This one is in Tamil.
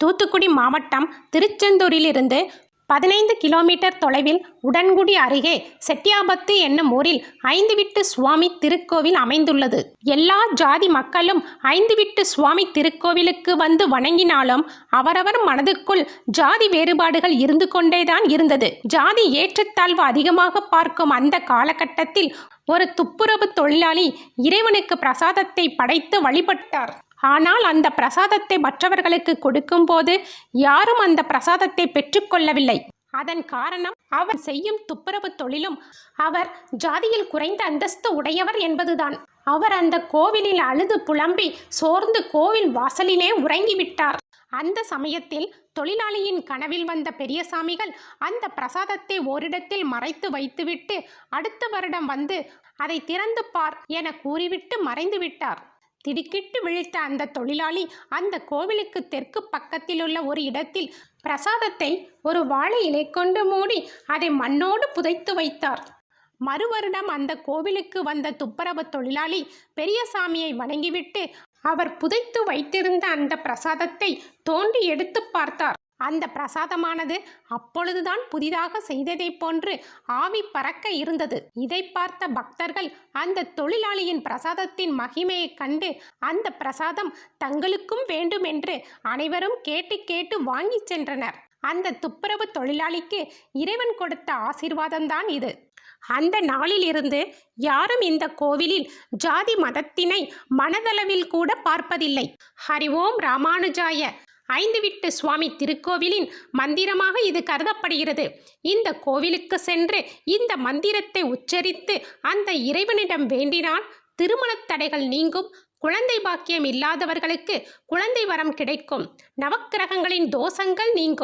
தூத்துக்குடி மாவட்டம் திருச்செந்தூரிலிருந்து பதினைந்து கிலோமீட்டர் தொலைவில் உடன்குடி அருகே செட்டியாபத்து என்னும் ஊரில் ஐந்து விட்டு சுவாமி திருக்கோவில் அமைந்துள்ளது. எல்லா ஜாதி மக்களும் ஐந்து விட்டு சுவாமி திருக்கோவிலுக்கு வந்து வணங்கினாலும் அவரவர் மனதுக்குள் ஜாதி வேறுபாடுகள் இருந்து கொண்டேதான் இருந்தது. ஜாதி ஏற்றத்தாழ்வு அதிகமாக பார்க்கும் அந்த காலகட்டத்தில் ஒரு துப்புரவு தொழிலாளி இறைவனுக்கு பிரசாதத்தை படைத்து வழிபட்டார். ஆனால் அந்த பிரசாதத்தை மற்றவர்களுக்கு கொடுக்கும்போது யாரும் அந்த பிரசாதத்தை பெற்றுக்கொள்ளவில்லை. அதன் காரணம் அவர் செய்யும் துப்புரவு தொழிலும் அவர் ஜாதியில் குறைந்த அந்தஸ்து உடையவர் என்பதுதான். அவர் அந்த கோவிலில் அழுது புலம்பி சோர்ந்து கோவில் வாசலிலே உறங்கிவிட்டார். அந்த சமயத்தில் தொழிலாளியின் கனவில் வந்த பெரியசாமிகள் அந்த பிரசாதத்தை ஓரிடத்தில் மறைத்து வைத்துவிட்டு அடுத்த வருடம் வந்து அதை திறந்து பார் என கூறிவிட்டு மறைந்து விட்டார். திடுக்கிட்டு விழித்த அந்த தொழிலாளி அந்த கோவிலுக்கு தெற்கு பக்கத்தில் உள்ள ஒரு இடத்தில் பிரசாதத்தை ஒரு வாழை இலை கொண்டு மூடி அதை மண்ணோடு புதைத்து வைத்தார். மறுவருடம் அந்த கோவிலுக்கு வந்த துப்புரவு தொழிலாளி பெரியசாமியை வணங்கிவிட்டு அவர் புதைத்து வைத்திருந்த அந்த பிரசாதத்தை தோண்டி எடுத்து பார்த்தார். அந்த பிரசாதமானது அப்பொழுதுதான் புதிதாக செய்ததைப் போன்று ஆவி பறக்க இருந்தது. இதை பார்த்த பக்தர்கள் அந்த தொழிலாளியின் பிரசாதத்தின் மகிமையைக் கண்டு அந்த பிரசாதம் தங்களுக்கும் வேண்டுமென்று அனைவரும் கேட்டு கேட்டு வாங்கிச் சென்றனர். அந்த துப்புரவு தொழிலாளிக்கு இறைவன் கொடுத்த ஆசீர்வாதம்தான் இது. அந்த நாளிலிருந்து யாரும் இந்த கோவிலில் ஜாதி மதத்தினை மனதளவில் கூட பார்ப்பதில்லை. ஹரி ஓம் ராமானுஜாய ஐந்து விட்டு சுவாமி திருக்கோவிலின் மந்திரமாக இது கருதப்படுகிறது. இந்த கோவிலுக்கு சென்று இந்த மந்திரத்தை உச்சரித்து அந்த இறைவனிடம் வேண்டினால் திருமணத் தடைகள் நீங்கும் குழந்தை பாக்கியம் இல்லாதவர்களுக்கு குழந்தை வரம் கிடைக்கும் நவக்கிரகங்களின் தோஷங்கள் நீங்கும்.